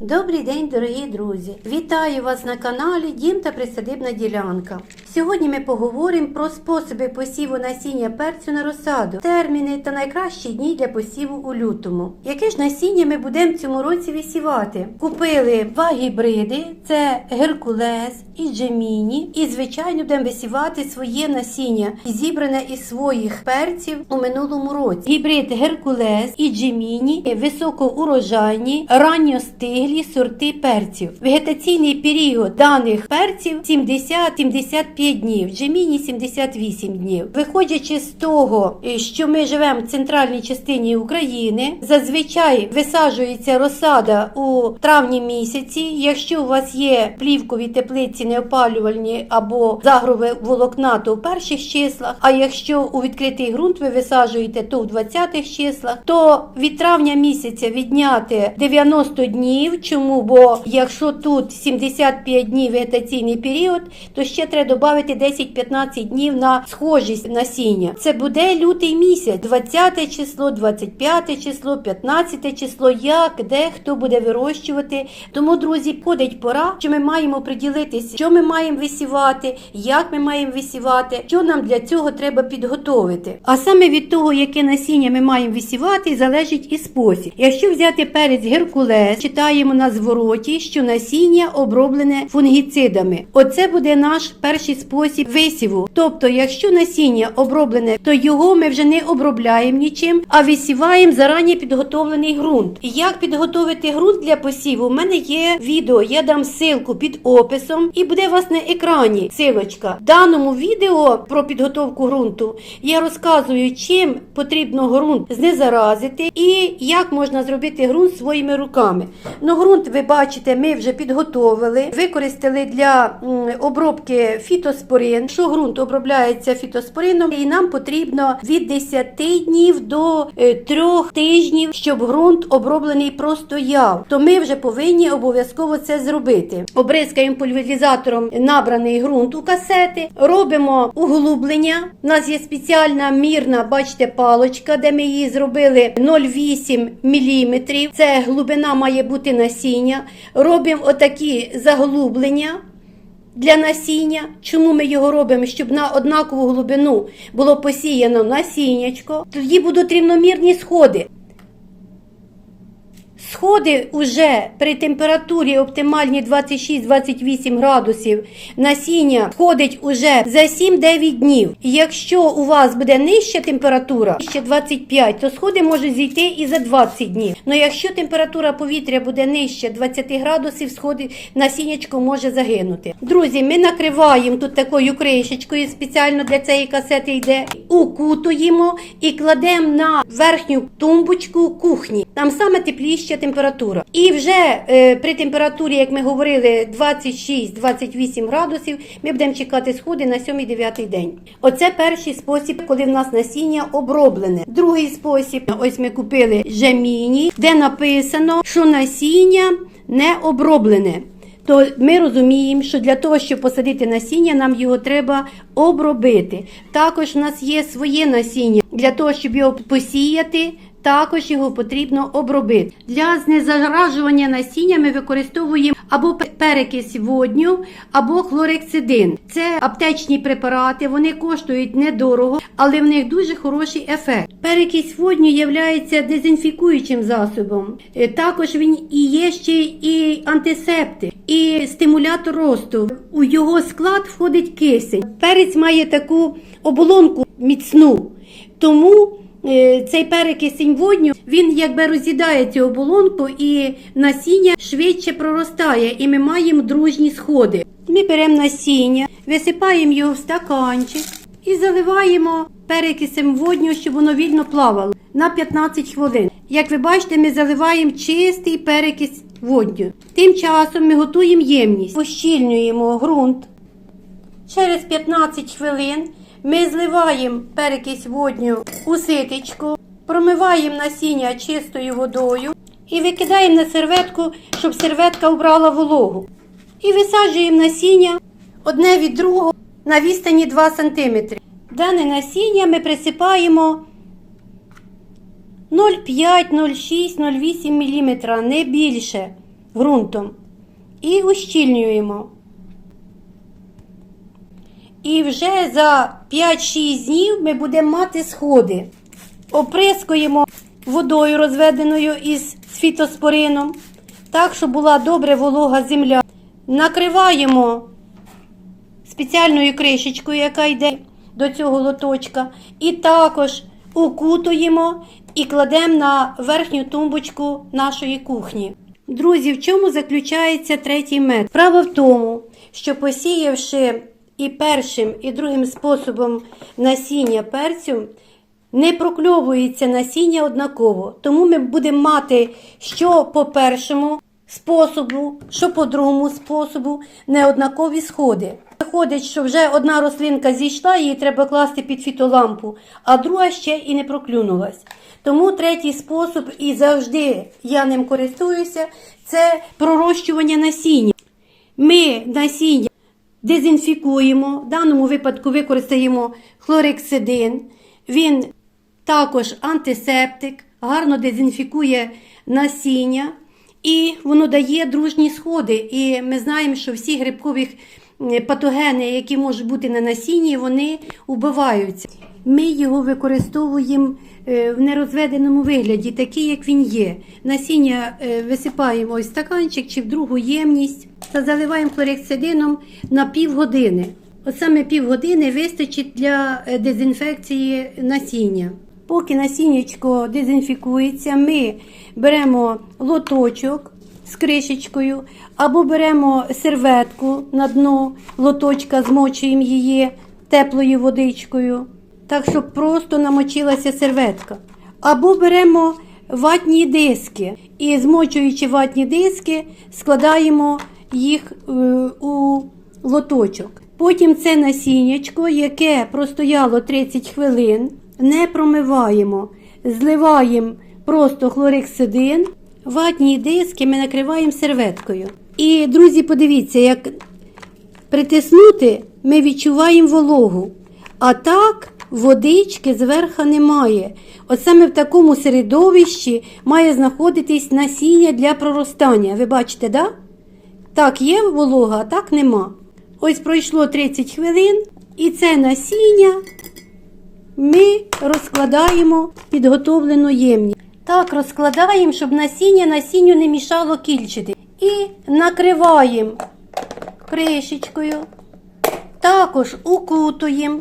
Добрий день, дорогі друзі! Вітаю вас на каналі Дім та Присадибна ділянка. Сьогодні ми поговоримо про способи посіву насіння перцю на розсаду, терміни та найкращі дні для посіву у лютому. Яке ж насіння ми будемо цьому році висівати? Купили два гібриди: це Геркулес і Джеміні. І, звичайно, будемо висівати своє насіння, зібране із своїх перців у минулому році. Гібрид Геркулес і Джеміні високоурожайні, ранньостиглі сорти перців. Вегетаційний період даних перців 70-75 днів, Джеміні 78 днів. Виходячи з того, е, що ми живемо в центральній частині України, зазвичай висаджується розсада у травні місяці. Якщо у вас є плівкові теплиці неопалювальні або загрове волокна, то в перших числах. А якщо у відкритий ґрунт ви висаджуєте, то в 20-х числах, то від травня місяця відняти 90 днів. Чому? Бо якщо тут 75 днів вегетаційний період, то ще треба 10-15 днів на схожість насіння. Це буде лютий місяць, 20 число, 25 число, 15 число, як, де хто буде вирощувати. Тому, друзі, подить пора, що ми маємо приділитися, що ми маємо висівати, як ми маємо висівати, що нам для цього треба підготовити. А саме від того, яке насіння ми маємо висівати, залежить і спосіб. Якщо взяти перець Геркулес, читаємо на звороті, що насіння оброблене фунгіцидами. Оце буде наш перший спосіб висіву. Тобто, якщо насіння оброблене, то його ми вже не обробляємо нічим, а висіваємо зарані підготовлений ґрунт. Як підготовити ґрунт для посіву? У мене є відео, я дам ссылку під описом, і буде у вас на екрані силочка. В даному відео про підготовку ґрунту я розказую, чим потрібно ґрунт знезаразити і як можна зробити ґрунт своїми руками. Ну, ґрунт, ви бачите, ми вже підготовили, використали для обробки фітоспорин. Що ґрунт обробляється фітоспорином, і нам потрібно від 10 днів до 3 тижнів, щоб ґрунт оброблений простояв. То ми вже повинні обов'язково це зробити. Обризкаємо пульверізатором набраний ґрунт у касети, робимо углублення. У нас є спеціальна мірна, бачите, палочка, де ми її зробили 0,8 мм. Це глибина має бути насіння. Робимо отакі заглублення. Для насіння, чому ми його робимо, щоб на однакову глибину було посіяно насіннячко, тоді будуть рівномірні сходи. Сходи уже при температурі оптимальній 26-28 градусів насіння сходить уже за 7-9 днів. Якщо у вас буде нижча температура, ще 25, то сходи можуть зійти і за 20 днів. Но якщо температура повітря буде нижче 20 градусів, сходи насіннячко може загинути. Друзі, ми накриваємо тут такою кришечкою, спеціально для цієї касети йде, укутуємо і кладемо на верхню тумбочку кухні. Там саме тепліща температура. І вже е, при температурі, як ми говорили, 26-28 градусів, ми будемо чекати сходи на 7-9 день. Оце перший спосіб, коли в нас насіння оброблене. Другий спосіб, ось ми купили жеміні, де написано, що насіння не оброблене. То ми розуміємо, що для того, щоб посадити насіння, нам його треба обробити. Також в нас є своє насіння. Для того, щоб його посіяти, також його потрібно обробити. Для знезаражування насіння ми використовуємо або перекись водню, або хлорексидин. Це аптечні препарати, вони коштують недорого, але в них дуже хороший ефект. Перекись водню є дезінфікуючим засобом. Е, Також він і є ще і антисептик, і стимулятор росту. У його склад входить кисень. Перець має таку оболонку міцну. Тому цей перекисень водню він якби роз'їдає цю оболонку і насіння швидше проростає, і ми маємо дружні сходи. Ми беремо насіння, висипаємо його в стаканчик і заливаємо перекисем водню, щоб воно вільно плавало на 15 хвилин. Як ви бачите, ми заливаємо чистий перекис водню. Тим часом ми готуємо ємність, пощільнюємо ґрунт. Через 15 хвилин ми зливаємо перекись водню у ситечку, промиваємо насіння чистою водою і викидаємо на серветку, щоб серветка убрала вологу. І висаджуємо насіння одне від другого на відстані 2 см. Дане насіння ми присипаємо 0,5, 0,6, 0,8 мм, не більше. ґрунтом і ущільнюємо. І вже за 5-6 днів ми будемо мати сходи. Оприскуємо водою розведеною із фітоспорином, так, щоб була добре волога земля. Накриваємо спеціальною кришечкою, яка йде до цього лоточка. І також укутуємо і кладемо на верхню тумбочку нашої кухні. Друзі, в чому заключається третій метод? Справа в тому, що посіявши і першим, і другим способом насіння перцю, не прокльовується насіння однаково. Тому ми будемо мати що по першому способу, що по другому способу неоднакові сходи. Виходить, що вже одна рослинка зійшла, її треба класти під фітолампу, а друга ще і не проклюнулась. Тому третій спосіб, і завжди я ним користуюся, це пророщування насіння. Ми насіння дезінфікуємо, в даному випадку використаємо хлорексидин. Він також антисептик, гарно дезінфікує насіння і воно дає дружні сходи. І ми знаємо, що всі грибкові е, патогени, які можуть бути на насінні, вони убиваються. Ми його використовуємо е, в нерозведеному вигляді, такий, як він є. Насіння е, висипаємо ось в стаканчик чи в другу ємність та заливаємо хлорексидином на півгодини. От саме півгодини вистачить для е, дезінфекції насіння. Поки насіннячко дезінфікується, ми беремо лоточок з кришечкою, або беремо серветку на дно лоточка, змочуємо її теплою водичкою, так щоб просто намочилася серветка. Або беремо ватні диски і, змочуючи ватні диски, складаємо їх е, у лоточок. Потім це насіннячко, яке простояло 30 хвилин, не промиваємо, зливаємо просто хлорексидин, ватні диски ми накриваємо серветкою. І, друзі, подивіться, як притиснути ми відчуваємо вологу. А так водички зверху немає. От саме в такому середовищі має знаходитись насіння для проростання. Ви бачите, да? Так, є волога, а так нема. Ось пройшло 30 хвилин, і це насіння ми розкладаємо підготовлену ємність. Так, розкладаємо, щоб насіння насінню не мішало кільчити. І накриваємо кришечкою, також укутуємо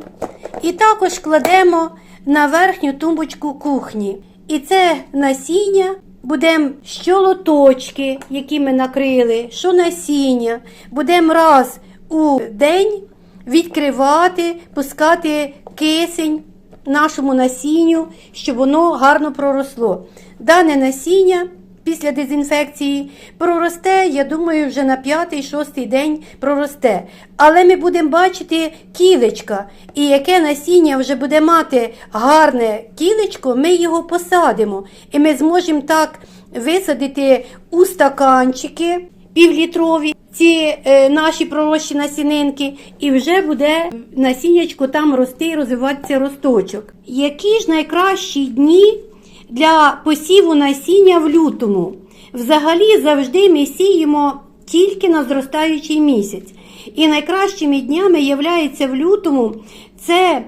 і також кладемо на верхню тумбочку кухні. І це насіння будемо що лоточки, які ми накрили, що насіння, будемо раз у день відкривати, пускати кисень нашому насінню, щоб воно гарно проросло. Дане насіння після дезінфекції проросте, я думаю, вже на п'ятий-шостий день проросте. Але ми будемо бачити кілечка, і яке насіння вже буде мати гарне кілечко, ми його посадимо. І ми зможемо так висадити у стаканчики півлітрові ці е, наші пророщі насінинки, і вже буде насіннячко там рости і розвиватися росточок. Які ж найкращі дні для посіву насіння в лютому? Взагалі завжди ми сіємо тільки на зростаючий місяць. І найкращими днями являється в лютому це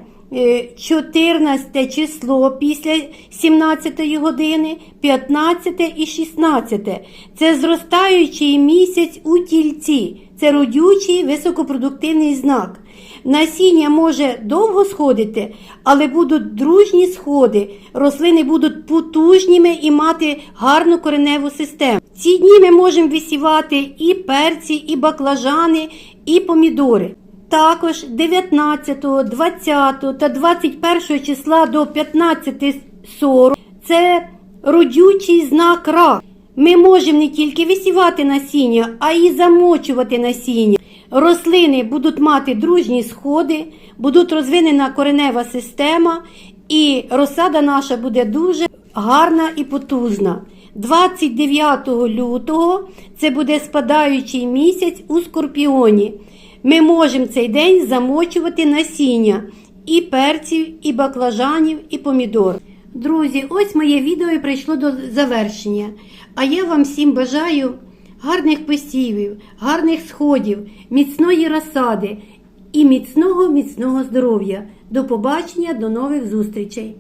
14 число після 17 години, 15 і 16. Це зростаючий місяць у тільці. Це родючий високопродуктивний знак. Насіння може довго сходити, але будуть дружні сходи. Рослини будуть потужніми і мати гарну кореневу систему. Ці дні ми можемо висівати і перці, і баклажани, і помідори. Також 19, 20 та 21 числа до 15.40 це родючий знак рак. Ми можемо не тільки висівати насіння, а й замочувати насіння. Рослини будуть мати дружні сходи, будуть розвинена коренева система, і розсада наша буде дуже гарна і потужна. 29 лютого це буде спадаючий місяць у скорпіоні. Ми можемо цей день замочувати насіння і перців, і баклажанів, і помідор. Друзі, ось моє відео прийшло до завершення. А я вам всім бажаю гарних посівів, гарних сходів, міцної розсади і міцного міцного здоров'я. До побачення, до нових зустрічей!